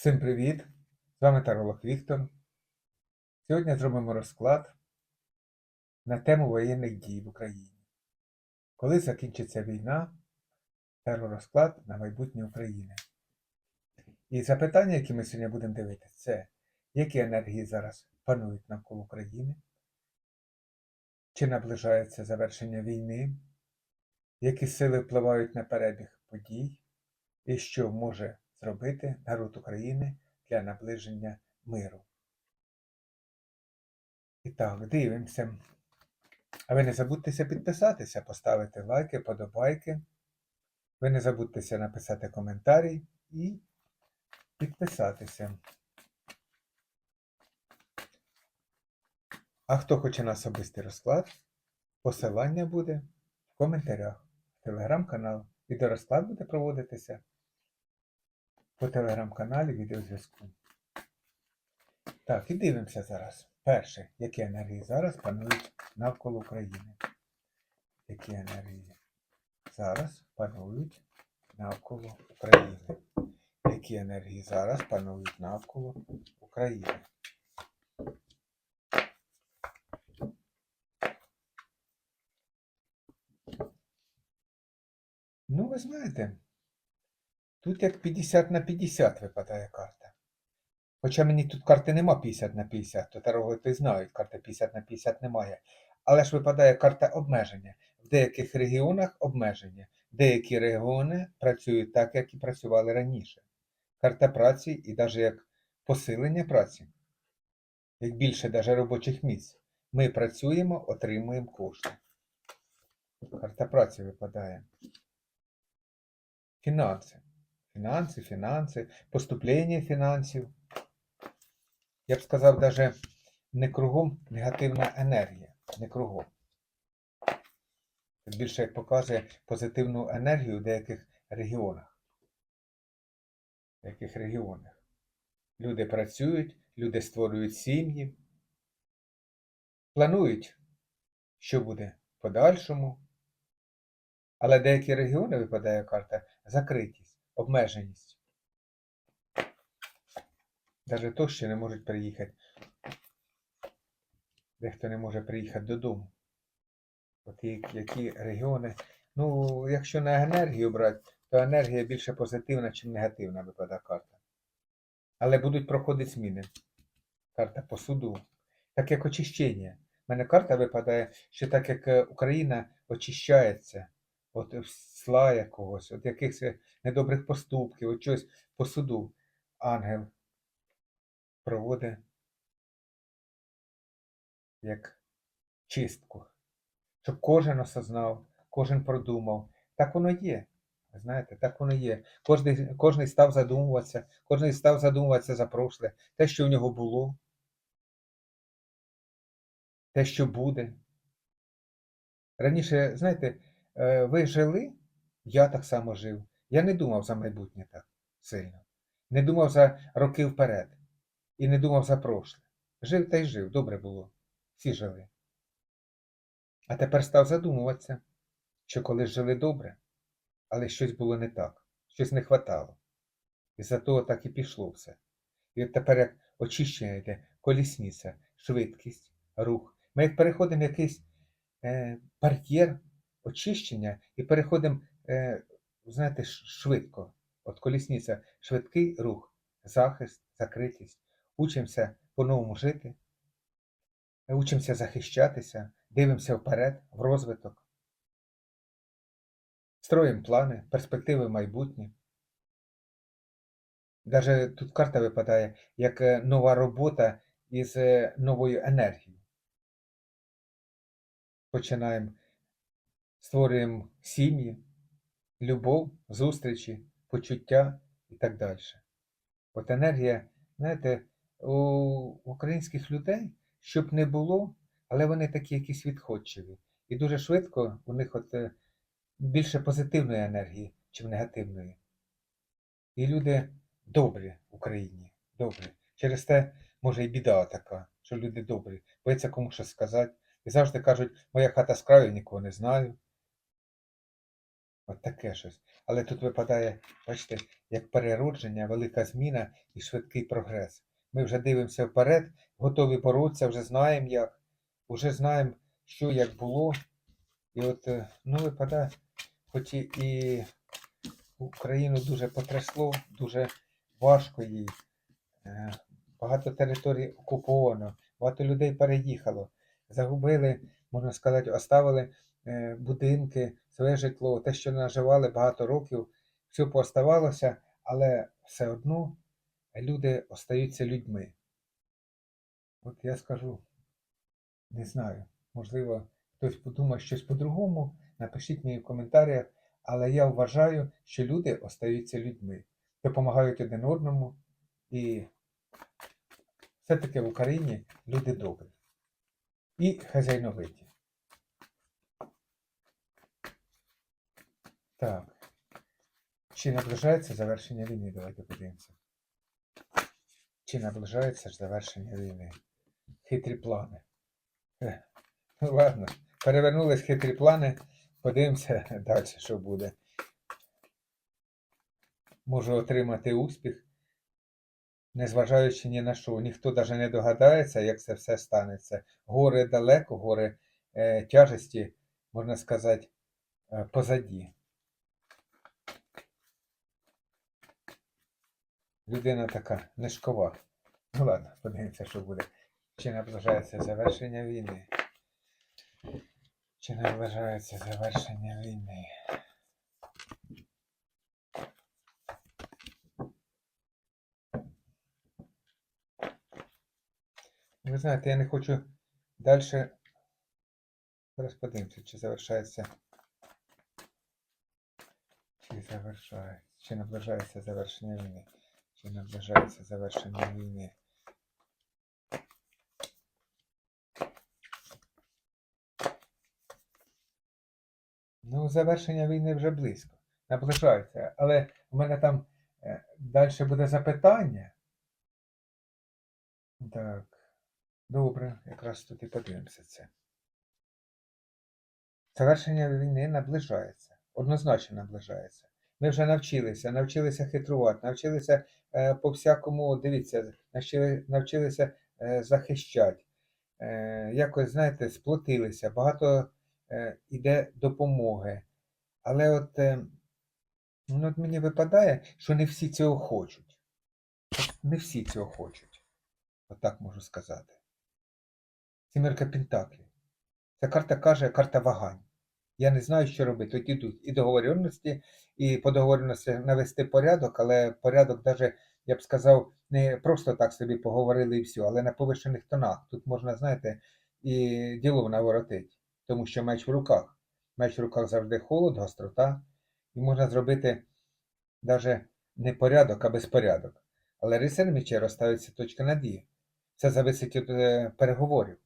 Всім привіт! З вами Таролог Віктор. Сьогодні зробимо розклад на тему воєнних дій в Україні. Коли закінчиться війна, теророзклад на майбутнє України. І запитання, які ми сьогодні будемо дивитися, це які енергії зараз панують навколо України, чи наближається завершення війни, які сили впливають на перебіг подій, і що може зробити народ України для наближення миру. І так, дивимося. А ви не забудьтеся підписатися, поставити лайки, подобайки. Ви не забудьтеся написати коментарі і підписатися. А хто хоче на особистий розклад, посилання буде в коментарях. в Телеграм-канал. Відеорозклад буде проводитися по телеграм-каналі відеозв'язку. Так, і дивимося зараз. Перше, які енергії зараз панують навколо України. Які енергії зараз панують навколо України. Які енергії зараз панують навколо України. Ну, ви знаєте, Тут як 50 на 50 випадає карта. Хоча мені тут карти нема 50 на 50, то торговці знають, карти 50 на 50 немає. Але ж випадає карта обмеження. В деяких регіонах обмеження. Деякі регіони працюють так, як і працювали раніше. Карта праці і навіть як посилення праці, як більше навіть робочих місць. Ми працюємо, отримуємо кошти. Карта праці випадає. Фінанси. Фінанси, фінанси, поступлення фінансів. Я б сказав, навіть не кругом негативна енергія. Не кругом. Більше як показує позитивну енергію в деяких регіонах. В деяких регіонах. Люди працюють, люди створюють сім'ї, планують, що буде в подальшому. Але деякі регіони випадає карта закритість обмеженість. Навіть то, що не можуть приїхати. Дехто не може приїхати додому. От які регіони. Ну, якщо на енергію брати, то енергія більше позитивна, ніж негативна випадає карта. Але будуть проходити зміни. Карта по суду. Так як очищення. У мене карта випадає, що так як Україна очищається от зла якогось, от якихось недобрих поступків, от щось по суду ангел проводить як чистку, щоб кожен осознав, кожен продумав. Так воно є. Знаєте, так воно є. Кожний, кожний став задумуватися, кожний став задумуватися за прошле, те, що в нього було, те, що буде. Раніше, знаєте, Е, ви жили, я так само жив. Я не думав за майбутнє так сильно. Не думав за роки вперед. І не думав за прошле. Жив та й жив, добре було. Всі жили. А тепер став задумуватися, що колись жили добре, але щось було не так, щось не хватало. І за того так і пішло все. І от тепер як очищення йде, колісниця, швидкість, рух. Ми переходимо якийсь е, бар'єр очищення і переходимо, е, знаєте, швидко. От колісниця, швидкий рух, захист, закритість. Учимося по-новому жити, учимося захищатися, дивимося вперед, в розвиток. Строїмо плани, перспективи майбутнє. Даже тут карта випадає як е, нова робота із е, новою енергією. Починаємо створюємо сім'ї, любов, зустрічі, почуття і так далі. От енергія, знаєте, у українських людей, щоб не було, але вони такі якісь відходчиві. І дуже швидко у них от е, більше позитивної енергії, ніж негативної. І люди добрі в Україні, добрі. Через те, може, і біда така, що люди добрі, бояться кому щось сказати. І завжди кажуть, моя хата з краю нікого не знаю. От таке щось. Але тут випадає, бачите, як переродження, велика зміна і швидкий прогрес. Ми вже дивимося вперед, готові боротися, вже знаємо як, вже знаємо, що як було. І от, е, ну, випадає, хоч і, Україну дуже потрясло, дуже важко їй. Е, Багато територій окуповано, багато людей переїхало, загубили, можна сказати, оставили е, будинки, своє житло, те, що наживали багато років, все пооставалося, але все одно люди остаються людьми. От я скажу, не знаю, можливо, хтось подумає щось по-другому, напишіть мені в коментарях, але я вважаю, що люди остаються людьми, допомагають один одному і все-таки в Україні люди добрі і хазяйновиті. Так. Чи наближається завершення війни? Давайте подивимося. Чи наближається ж завершення війни? Хитрі плани. Ну ладно, перевернулись хитрі плани. Подивимося далі, що буде. Можу отримати успіх, незважаючи ні на що. Ніхто навіть не догадається, як це все станеться. Гори далеко, гори е, тяжесті, можна сказати, е, позаді. Людина така нишкова. Ну ладно, подивимося, що буде. Чи наближається завершення війни? Чи наближається завершення війни? Ви знаєте, я не хочу далі. Подивимося, чи завершається. Чи завершається. Чи наближається завершення війни? Чи наближається завершення війни? Ну, завершення війни вже близько. Наближається. Але у мене там далі буде запитання. Так. Добре, якраз тут і подивимося це. Завершення війни наближається. Однозначно наближається. Ми вже навчилися, навчилися хитрувати, навчилися е, по всякому, дивіться, навчили, навчилися е, захищати. Е, якось, знаєте, сплотилися, багато е, іде допомоги. Але от, е, ну, от мені випадає, що не всі цього хочуть. От не всі цього хочуть. Отак можу сказати. Сімерка Пентаклів. Ця карта каже, карта вагань. Я не знаю, що робити. Тут ідуть і договоренності, і по договоренності навести порядок, але порядок навіть, я б сказав, не просто так собі поговорили і все, але на повищених тонах. Тут можна, знаєте, і діло наворотить, тому що меч в руках. Меч в руках завжди холод, гострота. І можна зробити навіть не порядок, а безпорядок. Але рицар мечей розставиться точка надії. Це зависить від е, переговорів.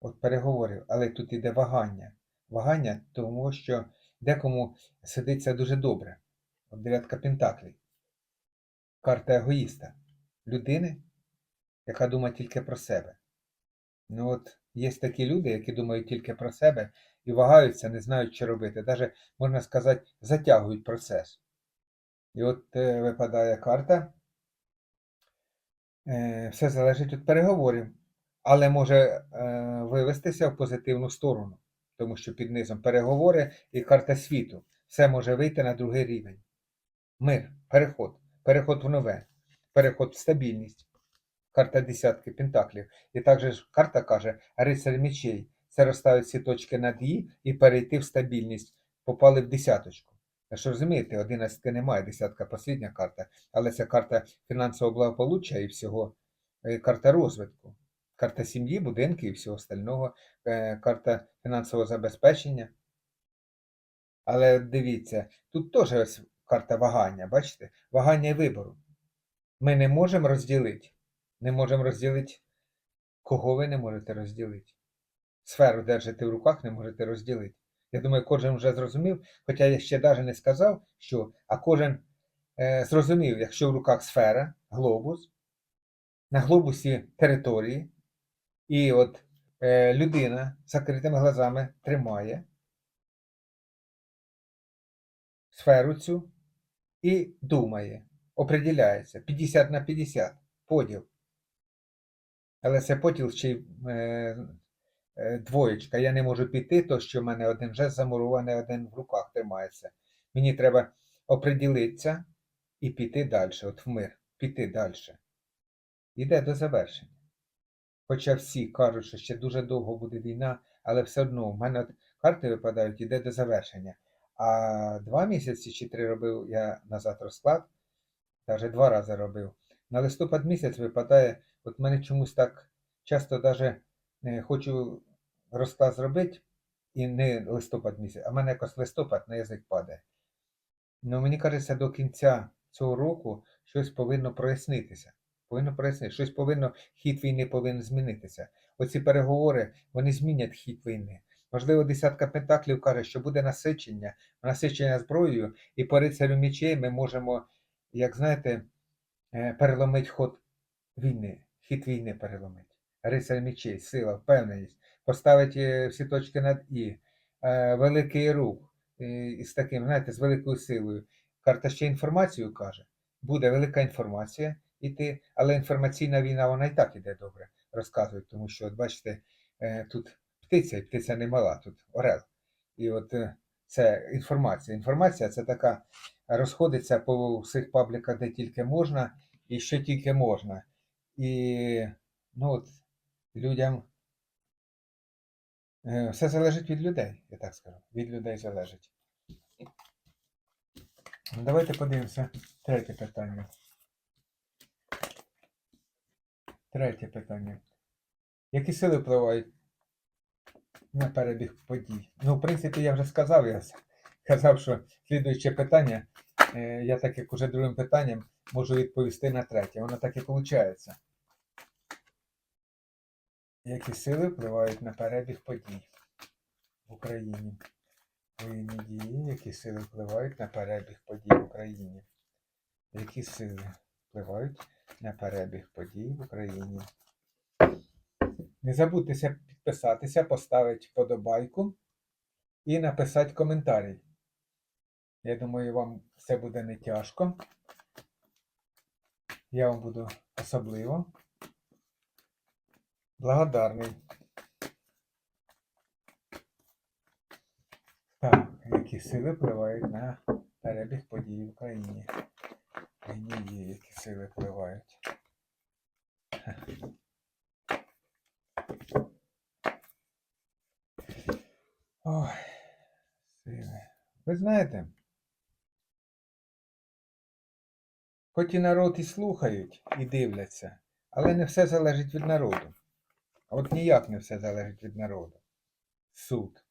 От переговорів, але тут іде вагання. Вагання, тому що декому сидиться дуже добре. От дев'ятка Пентаклей. Карта егоїста. Людини, яка думає тільки про себе. Ну от є такі люди, які думають тільки про себе і вагаються, не знають, що робити. Навіть, можна сказати, затягують процес. І от е, випадає карта. Е, все залежить від переговорів але може е, вивестися в позитивну сторону, тому що під низом переговори і карта світу. Все може вийти на другий рівень. Мир, переход, переход в нове, переход в стабільність. Карта десятки пентаклів. І також карта каже, рицарь мечей. Це розставить всі точки над «і» і перейти в стабільність. Попали в десяточку. Ви ж розумієте, одинадцятки немає, десятка послідня карта, але це карта фінансового благополуччя і всього, і карта розвитку карта сім'ї, будинки і всього остального, е, карта фінансового забезпечення. Але дивіться, тут теж ось карта вагання, бачите? Вагання і вибору. Ми не можемо розділити. Не можемо розділити, кого ви не можете розділити. Сферу держите в руках, не можете розділити. Я думаю, кожен вже зрозумів, хоча я ще навіть не сказав, що, а кожен е, зрозумів, якщо в руках сфера, глобус, на глобусі території, і от е, людина з закритими глазами тримає сферу цю і думає, определяється 50 на 50 поділ. Але це поділ ще й е, е, двоєчка. Я не можу піти, то що в мене один жест замурований, один в руках тримається. Мені треба оприділитися і піти далі, от в мир, піти далі. Іде до завершення. Хоча всі кажуть, що ще дуже довго буде війна, але все одно в мене карти випадають, іде до завершення. А два місяці чи три робив я назад розклад, навіть два рази робив. На листопад місяць випадає, от мене чомусь так часто даже е, хочу розклад зробити, і не листопад місяць, а в мене якось листопад на язик падає. Ну, мені кажеться, до кінця цього року щось повинно прояснитися. Повинно прояснитися, щось повинно, хід війни повинен змінитися. Оці переговори, вони змінять хід війни. Можливо, десятка пентаклів каже, що буде насичення, насичення зброєю, і по рицарю мечей ми можемо, як знаєте, е, переломити ход війни, хід війни переломити. Рицар мечей, сила, впевненість, поставити е, всі точки над І, е, великий рух із таким, знаєте, з великою силою. Карта ще інформацію каже. Буде велика інформація іти, але інформаційна війна, вона і так іде добре, розказують, тому що, от бачите, е, тут птиця, і птиця не мала, тут орел. І от е, це інформація. Інформація це така розходиться по всіх пабліках, де тільки можна, і що тільки можна. І ну, от, людям е, все залежить від людей, я так скажу. Від людей залежить. Давайте подивимося третє питання. Третє питання. Які сили впливають на перебіг подій? Ну, в принципі, я вже сказав, я сказав, що слідуюче питання, е, я так як уже другим питанням можу відповісти на третє. Воно так і виходить. Які сили впливають на перебіг подій в Україні? Воєнні дії, які сили впливають на перебіг подій в Україні? Які сили впливають на перебіг подій в Україні? Не забудьтеся підписатися, поставити вподобайку і написати коментарі. Я думаю, вам це буде не тяжко. Я вам буду особливо благодарний. Так, які сили впливають на перебіг подій в Україні? Війні є, які сили впливають. Ой, сили. Ви знаєте, хоч і народ і слухають, і дивляться, але не все залежить від народу. А От ніяк не все залежить від народу. Суд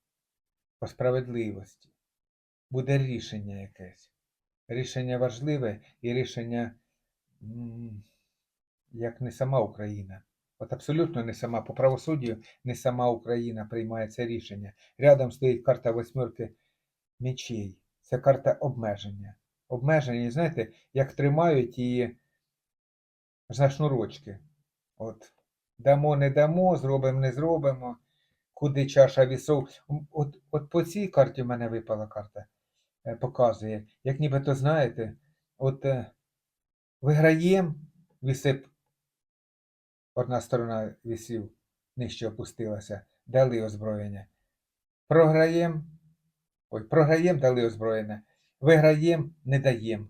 по справедливості. Буде рішення якесь. Рішення важливе і рішення, як не сама Україна. От абсолютно не сама по правосуддю, не сама Україна приймає це рішення. Рядом стоїть карта восьмерки мечей. Це карта обмеження. Обмеження, знаєте, як тримають її за шнурочки. От дамо, не дамо, зробимо, не зробимо. Куди чаша вісов. От, от по цій карті в мене випала карта, показує, як нібито знаєте, от е, виграєм, вісип, одна сторона вісів, нижче опустилася, дали озброєння. Програєм, ой, програєм, дали озброєння. Виграєм, не даєм.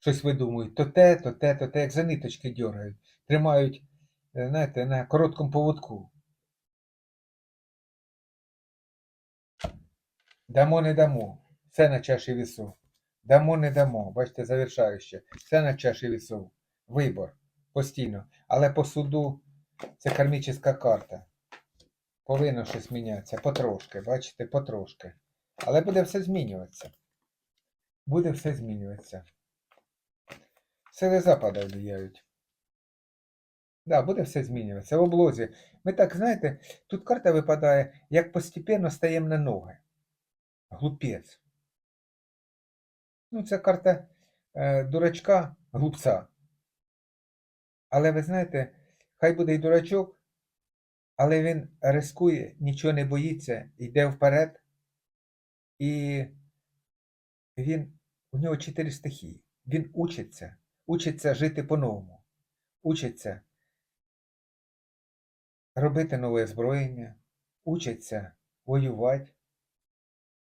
Щось видумують, то те, то те, то те, як за ниточки дергають. Тримають, е, знаєте, на короткому поводку. Дамо, не дамо. Все на чаші вісу. Дамо, не дамо. Бачите, завершаюче. Все на чаші вісу. Вибор. Постійно. Але по суду це кармічна карта. Повинно щось мінятися. Потрошки. Бачите, потрошки. Але буде все змінюватися. Буде все змінюватися. Сили Запада влияють. Да, буде все змінюватися. В облозі. Ми так, знаєте, тут карта випадає, як постепенно стаємо на ноги. Глупець. Ну, це карта е, дурачка, глупця. Але ви знаєте, хай буде і дурачок, але він рискує, нічого не боїться, йде вперед і він, у нього чотири стихії. Він учиться, учиться жити по-новому, учиться робити нове озброєння, учиться воювати,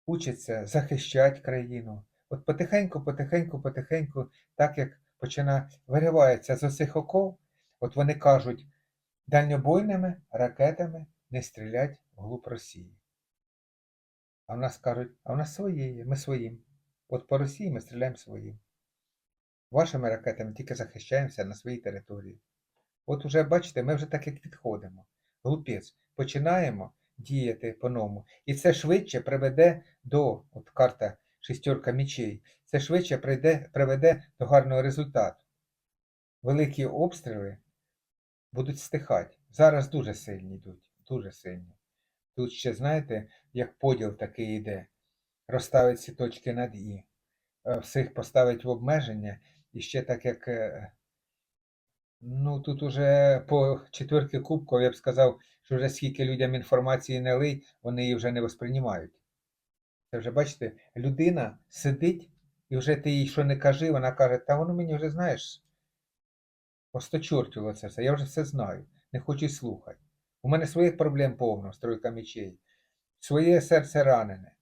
учиться захищати країну. От потихеньку, потихеньку, потихеньку, так як починає виривається з усіх оков, от вони кажуть, дальнобойними ракетами не стрілять вглуб Росії. А в нас кажуть, а в нас своє є, ми своїм. От по Росії ми стріляємо своїм. Вашими ракетами тільки захищаємося на своїй території. От уже бачите, ми вже так як відходимо. Глупець, починаємо діяти по-новому. І це швидше приведе до, от карта шістерка мічей, це швидше прийде, приведе до гарного результату. Великі обстріли будуть стихати. Зараз дуже сильні йдуть, дуже сильні. Тут ще, знаєте, як поділ такий йде. Розставить всі точки над І. Е, Всіх поставить в обмеження. І ще так як. е, Ну, тут уже по четвірки кубків я б сказав, що вже скільки людям інформації не лий, вони її вже не восприймають. Це вже бачите, людина сидить, і вже ти їй що не кажи, вона каже, та воно мені вже знаєш, осточортіло це все, я вже все знаю, не хочу слухати. У мене своїх проблем повно, стройка мечей, своє серце ранене.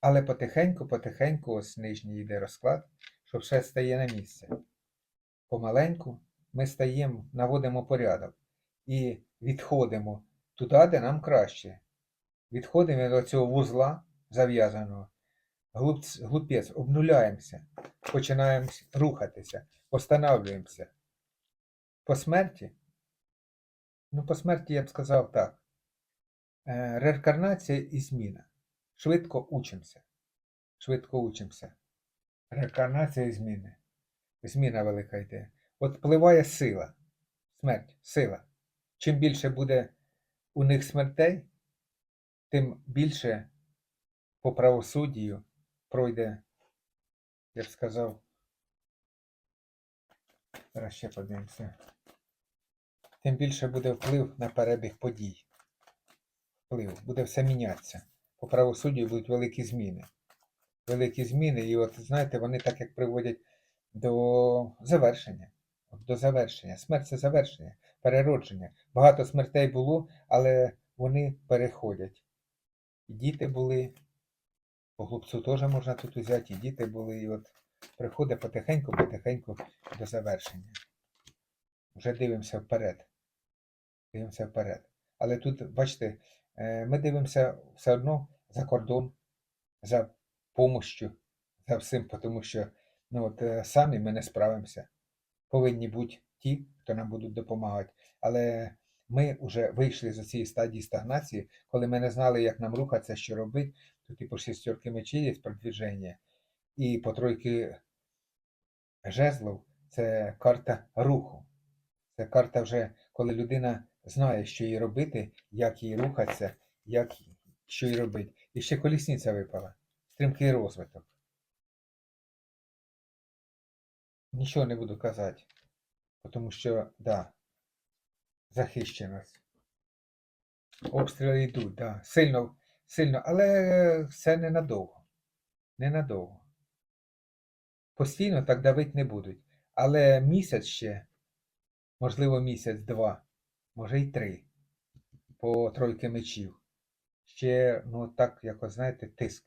Але потихеньку, потихеньку, ось нижній йде розклад, що все стає на місце. Помаленьку ми стаємо, наводимо порядок і відходимо туди, де нам краще. Відходимо до цього вузла зав'язаного. Глупець, обнуляємося, починаємо рухатися, останавлюємося. По смерті? Ну, по смерті я б сказав так. Е, Реінкарнація і зміна. Швидко учимося. Швидко учимося. Реінкарнація і зміни. Зміна велика йде. От впливає сила. Смерть, сила. Чим більше буде у них смертей, тим більше по правосуддю пройде, я б сказав, зараз ще подивимося, тим більше буде вплив на перебіг подій. Вплив, буде все мінятися. По правосуддю будуть великі зміни. Великі зміни, і от знаєте, вони так як приводять до завершення. От До завершення. Смерть це завершення, переродження. Багато смертей було, але вони переходять. І діти були, по глупцю теж можна тут взяти, і діти були, і от приходить потихеньку-потихеньку до завершення. Вже дивимося вперед. Дивимося вперед. Але тут, бачите, е, ми дивимося все одно за кордон, за помощю, за всім, тому що ну, от, е, самі ми не справимося. Повинні бути ті, хто нам будуть допомагати. Але ми вже вийшли з цієї стадії стагнації, коли ми не знали, як нам рухатися, що робити. Тут і по шістерки мечі є продвіження, і по тройки жезлов це карта руху. Це карта вже, коли людина знає, що їй робити, як їй рухатися, як, що їй робити. І ще колісниця випала. Стрімкий розвиток. Нічого не буду казати, тому що, да, захищеність. Обстріли йдуть, да, сильно, сильно, але це ненадовго. Ненадовго. Постійно так давити не будуть. Але місяць ще, можливо, місяць-два, може й три по тройки мечів. Ще, ну так, якось, знаєте, тиск,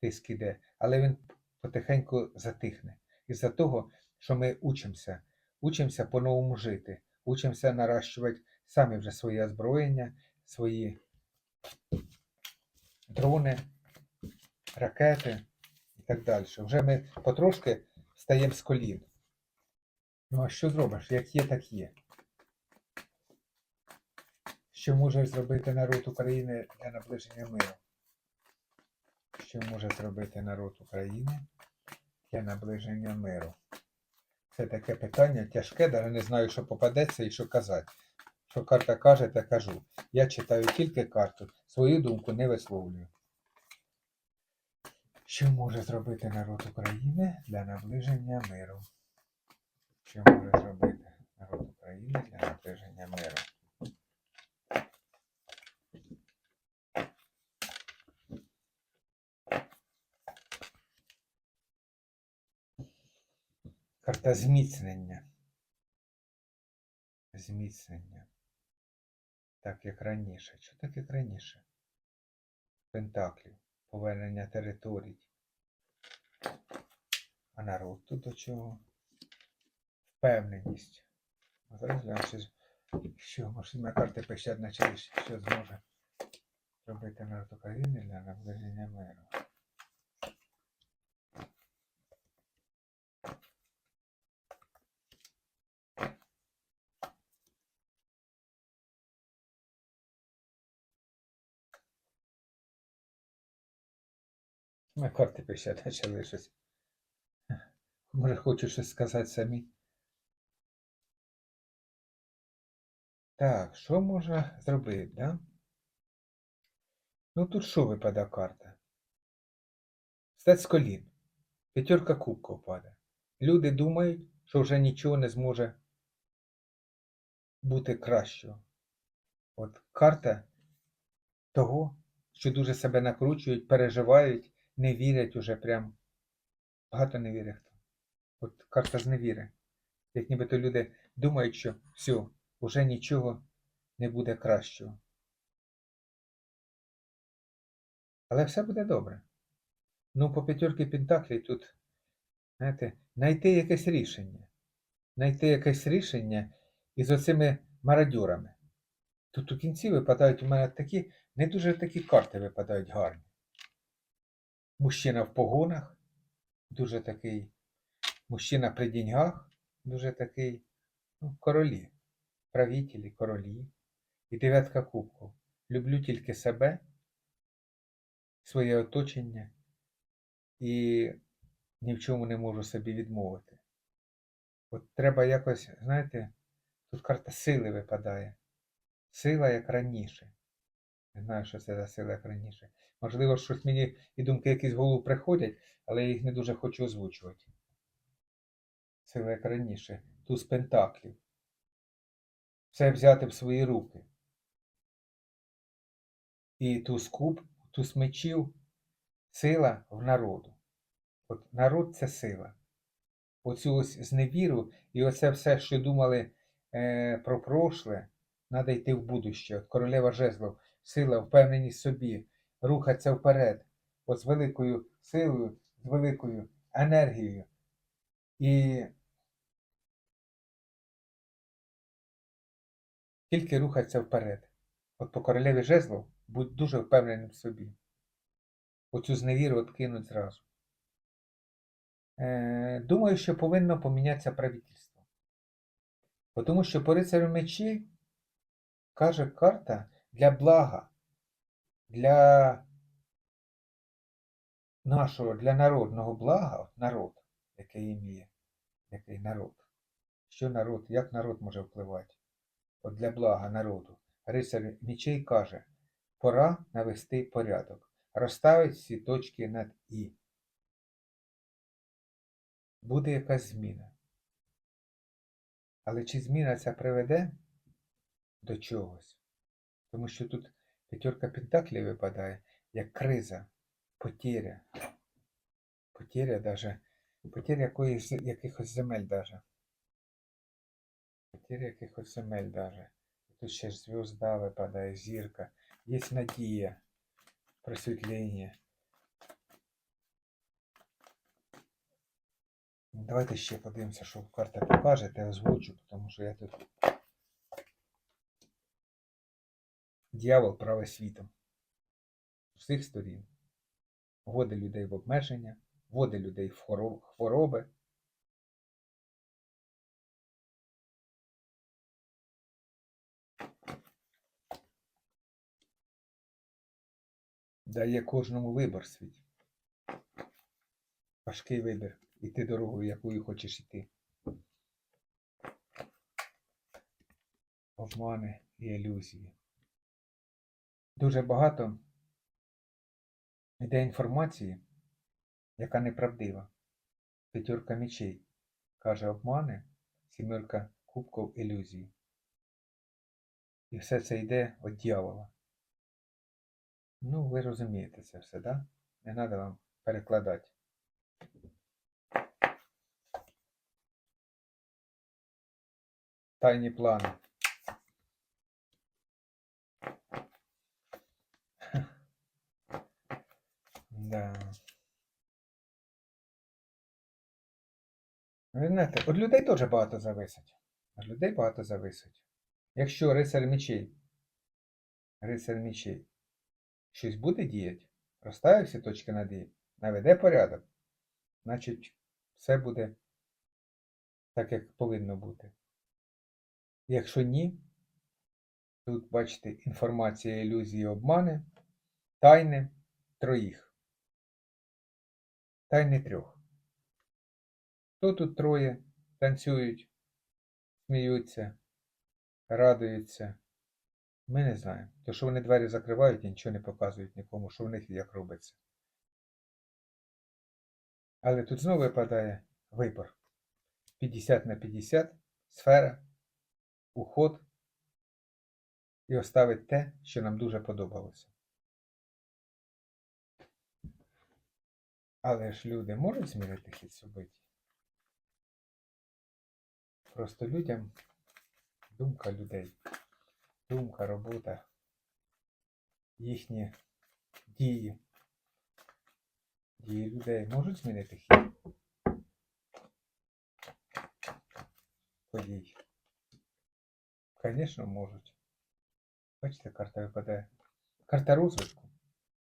тиск іде. Але він потихеньку затихне. Із-за того, що ми учимося, учимося по-новому жити, учимося наращувати самі вже своє озброєння, свої дрони, ракети і так далі. Вже ми потрошки стаємо з колін. Ну а що зробиш? Як є, так є. Що може зробити народ України для наближення миру? Що може зробити народ України для наближення миру? Це таке питання тяжке, навіть не знаю, що попадеться і що казати. Що карта каже, те кажу. Я читаю тільки карту, свою думку не висловлюю. Що може зробити народ України для наближення миру? Що може зробити народ України для наближення миру? Карта зміцнення. Зміцнення. Так, як раніше. Що так, як раніше? Пентаклів. Повернення територій. А народ тут до чого? Впевненість. Зараз глянемо, що, з- може на карти 50 начали, що зможе зробити народ України для наближення миру. На карти 50 почали щось. Може, хочу щось сказати самі. Так, що можна зробити, да? Ну тут що випадає карта? Стать з колін. П'ятерка кубків падає. Люди думають, що вже нічого не зможе бути кращого. От карта того, що дуже себе накручують, переживають, не вірять уже прям. Багато не вірять хто. От карта зневіри. Як нібито люди думають, що все, уже нічого не буде кращого. Але все буде добре. Ну, по п'ятерки Пентаклей тут, знаєте, знайти якесь рішення. Знайти якесь рішення із оцими мародьорами. Тут у кінці випадають у мене такі, не дуже такі карти випадають гарні. Мужчина в погонах, дуже такий, мужчина при деньгах, дуже такий, ну, королі, правителі, королі. І дев'ятка кубків. Люблю тільки себе, своє оточення і ні в чому не можу собі відмовити. От треба якось, знаєте, тут карта сили випадає. Сила як раніше. Не знаю, що це за сила як раніше. Можливо, щось мені і думки якісь в голову приходять, але я їх не дуже хочу озвучувати. Сила як раніше. Туз пентаклів. Все взяти в свої руки. І туз куб, туз мечів, сила в народу. От народ це сила. Оцю ось зневіру і оце все, що думали е, про прошле, треба йти в будуще. От королева жезлов, сила, впевненість в собі, рухатися вперед. От з великою силою, з великою енергією. І тільки рухатися вперед. От по королеві жезлов будь дуже впевненим в собі. Оцю зневіру откинуть зразу. Е, Думаю, що повинно помінятися правительство. Тому що по рицарю мечі каже карта для блага, для нашого, для народного блага, народ, який ім'є, який народ. Що народ, як народ може впливати? От для блага народу. Рицар мечей каже, пора навести порядок, розставить всі точки над І. Буде якась зміна. Але чи зміна ця приведе до чогось? Тому що тут п'ятерка пентаклів випадає як криза, потеря. Потеря даже, потеря якоїсь, якихось земель даже. Потеря якихось земель даже. Тут ще ж звезда випадає, зірка. Є надія, просвітлення. Давайте ще подивимося, що карта покаже, та озвучу, тому що я тут. Дьявол праве світом. Всіх сторін. Вводить людей в обмеження, вводить людей в хвороби. Дає кожному вибір свій. Важкий вибір. Іти дорогою, якою хочеш іти. Обмани і ілюзії. Дуже багато йде інформації, яка неправдива. П'ятерка мечей каже обмани, сімерка кубків ілюзії. І все це йде від дьявола. Ну, ви розумієте це все, да? Не треба вам перекладати. Тайні плани. Да. Ви знаєте, від людей теж багато зависить. Від людей багато зависить. Якщо рицар мечей, рицар мечей щось буде діяти, розставив всі точки над «і», наведе порядок, значить все буде так, як повинно бути. Якщо ні, тут бачите інформація, ілюзії, обмани, тайни троїх. Тайни трьох. Хто тут троє танцюють, сміються, радуються? Ми не знаємо. То, що вони двері закривають і нічого не показують нікому, що в них як робиться. Але тут знову випадає вибор. 50 на 50, сфера, уход і оставить те, що нам дуже подобалося. Але ж люди можуть змінити хід событий? Просто людям думка людей, думка, робота, їхні дії, дії людей можуть змінити хід подій? Звісно, можуть. Бачите, карта випадає. Карта розвитку.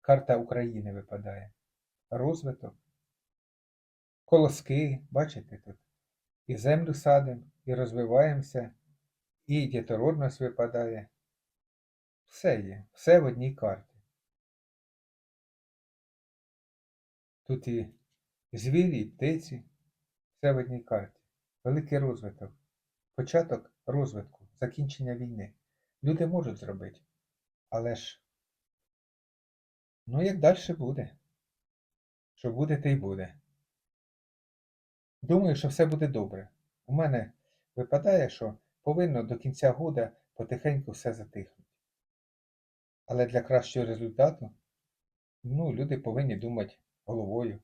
Карта України випадає. Розвиток. Колоски, бачите тут. І землю садимо, і розвиваємося, і дітородність випадає. Все є, все в одній карті. Тут і звірі, і птиці, все в одній карті. Великий розвиток. Початок розвитку, закінчення війни. Люди можуть зробити. Але ж, ну як далі буде? Що буде, те й буде. Думаю, що все буде добре. У мене випадає, що повинно до кінця года потихеньку все затихнути. Але для кращого результату, ну, люди повинні думати головою.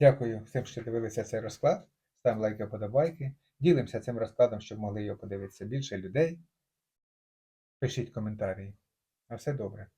Дякую всім, що дивилися цей розклад. Ставимо лайки, подобайки. Ділимося цим розкладом, щоб могли його подивитися більше людей. Пишіть коментарі. На все добре.